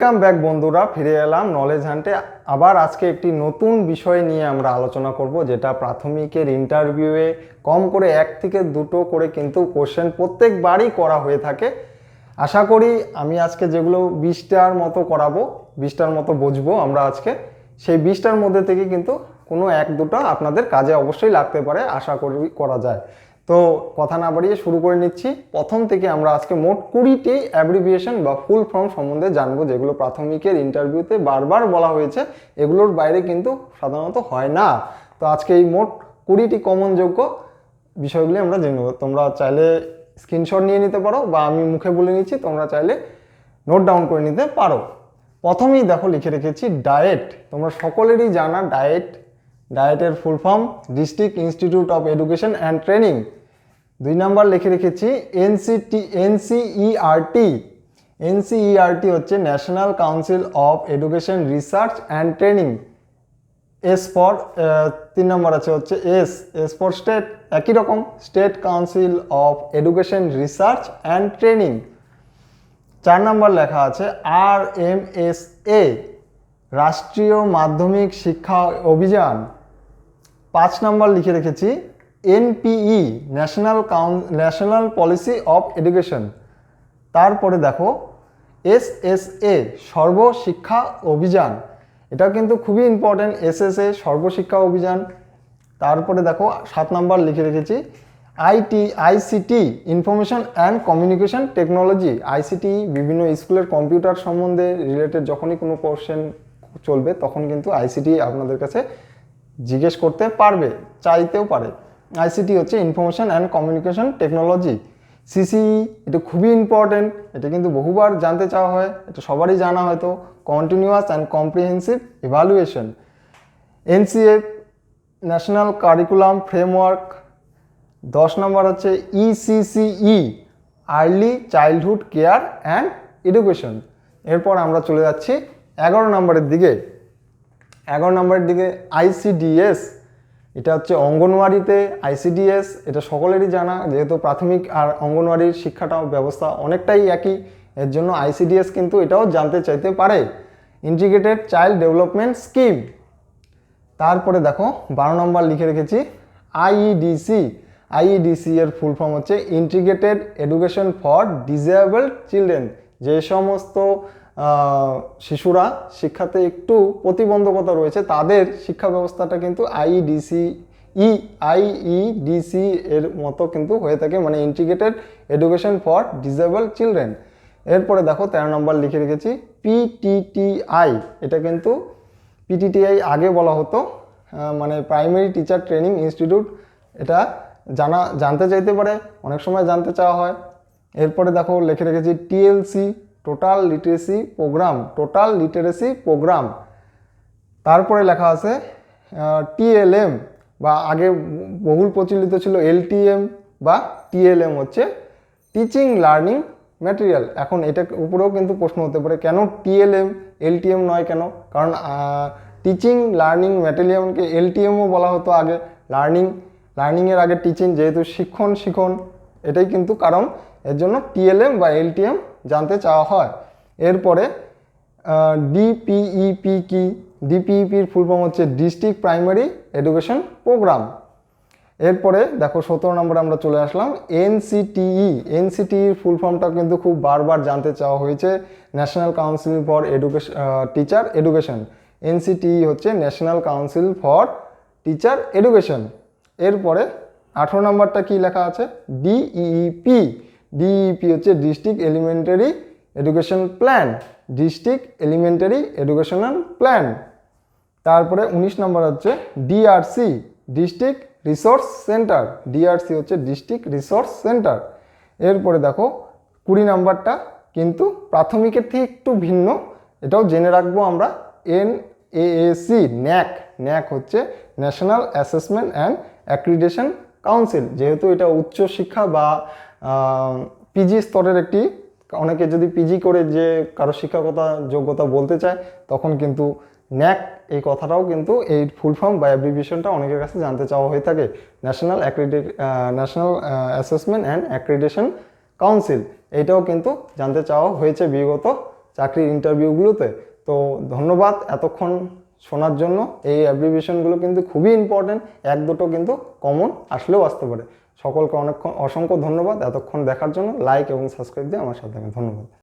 Welcome back বন্ধুরা। ফিরে এলাম নলেজ হান্টে আবার আজকে একটি নতুন বিষয় নিয়ে আমরা আলোচনা করব, যেটা প্রাথমিকের ইন্টারভিউয়ে কম করে এক থেকে দুটো করে কিন্তু কোশ্চেন প্রত্যেকবারই করা হয়ে থাকে। আশা করি আমি আজকে যেগুলো বিশটার মতো করাবো, বিশটার মতো বুঝব আমরা আজকে, সেই বিশটার মধ্যে থেকে কিন্তু কোনো এক দুটো আপনাদের কাজে অবশ্যই লাগতে পারে, আশা করি করা যায়। তো কথা না বাড়িয়ে শুরু করে নিচ্ছি। প্রথম থেকে আমরা আজকে মোট কুড়িটি অ্যাব্রিভিয়েশন বা ফুল ফর্ম সম্বন্ধে জানব, যেগুলো প্রাথমিকের ইন্টারভিউতে বারবার বলা হয়েছে। এগুলোর বাইরে কিন্তু সাধারণত হয় না। তো আজকে এই মোট কুড়িটি কমন যোগ্য বিষয়গুলি আমরা জেনে নেব। তোমরা চাইলে স্ক্রিনশট নিয়ে নিতে পারো বা আমি মুখে বলে নিচ্ছি, তোমরা চাইলে নোট ডাউন করে নিতে পারো। প্রথমেই দেখো, লিখে রেখেছি ডায়েট তোমরা সকলেরই জানা ডায়েট ডায়েটের full form District Institute of Education and Training দুই নাম্বার লিখে রেখেছি এনসিটি এনসিইআরটি এনসিইআরটি হচ্ছে National Council of Education Research and Training S for তিন নম্বর আছে হচ্ছে এস এস ফর স্টেট একই রকম State Council of Education Research and Training চার নম্বর লেখা আছে আর এম এস এ রাষ্ট্রীয় মাধ্যমিক শিক্ষা অভিযান। পাঁচ নম্বর লিখে রেখেছি NPE national council national policy of education তারপরে দেখো S S A Sarva Shiksha Abhiyan. এটা কিন্তু খুবই important S S A Sarvashiksha Abhiyan. তারপরে দেখো, সাত নম্বর লিখে রেখেছি, IT, ICT, Information and Communication Technology. ICT বিভিন্ন স্কুলের কম্পিউটার সম্বন্ধে রিলেটেড যখনই কোনো কোশ্চেন চলবে, তখন কিন্তু আইসিটি আপনাদের কাছে জিজ্ঞেস করতে পারবে, চাইতেও পারে। আইসিটি হচ্ছে Information and Communication Technology CCE এটা খুবই ইম্পর্টেন্ট এটা কিন্তু বহুবার জানতে চাওয়া হয়, এটা সবারই জানা হয়তো Continuous and Comprehensive Evaluation NCF National Curriculum Framework দশ নম্বর হচ্ছে ECCE Early Childhood Care and Education এরপর আমরা চলে যাচ্ছি এগারো নম্বরের দিকে। এগারো নম্বরের দিকে আইসিডিএস এটা হচ্ছে অঙ্গনওয়াড়িতে আইসিডিএস, এটা সকলেরই জানা, যেহেতু প্রাথমিক আর অঙ্গনওয়াড়ির শিক্ষাটা ব্যবস্থা অনেকটাই একই, এর জন্য আইসিডিএস কিন্তু এটাও জানতে চাইতে পারে। ইন্টিগ্রেটেড চাইল্ড ডেভেলপমেন্ট স্কিম তারপরে দেখো, বারো নম্বর লিখে রেখেছি আইইডিসি আইইডিসি এর ফুল ফর্ম হচ্ছে Integrated Education for Disabled Children যে সমস্ত শিশুরা শিক্ষাতে একটু প্রতিবন্ধকতা রয়েছে। তাদের শিক্ষা ব্যবস্থাটা কিন্তু আইইডিসি ই আইইডিসি এর মতো কিন্তু হয়ে থাকে মানে Integrated Education for Disable Children এরপরে দেখো, তেরো নম্বর লিখে রেখেছি পিটিটিআই এটা কিন্তু পিটিটিআই আগে বলা হতো মানে প্রাইমারি টিচার ট্রেনিং ইনস্টিটিউট এটা জানা, জানতে চাইতে পারে, অনেক সময় জানতে চাওয়া হয়। এরপরে দেখো, লিখে রেখেছি TLC Total Literacy Programme Total Literacy Programme তারপরে লেখা আছে টিএলএম বা আগে বহুল প্রচলিত ছিল এলটিএম বা টিএলএম হচ্ছে টিচিং লার্নিং ম্যাটেরিয়াল এখন এটার উপরেও কিন্তু প্রশ্ন হতে পারে, কেন টিএলএম এলটিএম নয় কেন? কারণ টিচিং লার্নিং ম্যাটেরিয়ালকে এলটিএমও বলা হতো আগে। লার্নিং লার্নিংয়ের আগে টিচিং যেহেতু শিক্ষণ, শিখন, এটাই কিন্তু কারণ। এর জন্য টিএলএম বা এলটিএম জানতে চাওয়া হয়। এরপরে ডিপিইপি কি? ডিপিইপির ফুল ফর্ম হচ্ছে ডিস্ট্রিক্ট প্রাইমারি এডুকেশন প্রোগ্রাম এরপরে, দেখো সতেরো নম্বরে আমরা চলে আসলাম এনসিটিই এনসিটির ফুল ফর্মটা কিন্তু খুব বারবার জানতে চাওয়া হয়েছে। National council for education teacher education NCTE হচ্ছে national council for teacher education এরপরে, আঠেরো নম্বরটা কি লেখা আছে? ডিইপি ডিইপি হচ্ছে district elementary education plan district elementary educational plan তারপরে উনিশ নম্বর হচ্ছে DRC district resource centre DRC হচ্ছে ডিস্ট্রিক্ট রিসোর্স সেন্টার এরপরে দেখো, কুড়ি নাম্বারটা কিন্তু প্রাথমিকের থেকে একটু ভিন্ন। এটাও জেনে রাখব আমরা। এন এএসি ন্যাক ন্যাক হচ্ছে National Assessment and Accreditation Council যেহেতু এটা উচ্চ শিক্ষা বা পিজি স্তরের একটি, অনেকে যদি পিজি করে যে কারও শিক্ষাগত যোগ্যতা বলতে চায়, তখন কিন্তু ন্যাক এই কথাটাও কিন্তু এই ফুল ফর্ম বা অ্যাব্রিভিয়েশনটা অনেকের কাছে জানতে চাওয়া হয়ে থাকে। National অ্যাক্রিডে National Assessment and Accreditation Council এইটাও কিন্তু জানতে চাওয়া হয়েছে বিগত চাকরির ইন্টারভিউগুলোতে তো ধন্যবাদ এতক্ষণ শোনার জন্য। এই অ্যাব্রিভিয়েশনগুলো কিন্তু খুবই ইম্পর্টেন্ট এক দুটো কিন্তু কমন আসলেও আসতে পারে। সকলকে অনেকক্ষণ অসংখ্য ধন্যবাদ। এতক্ষণ দেখার জন্য লাইক এবং সাবস্ক্রাইব দিয়ে আমার সাথে ধন্যবাদ।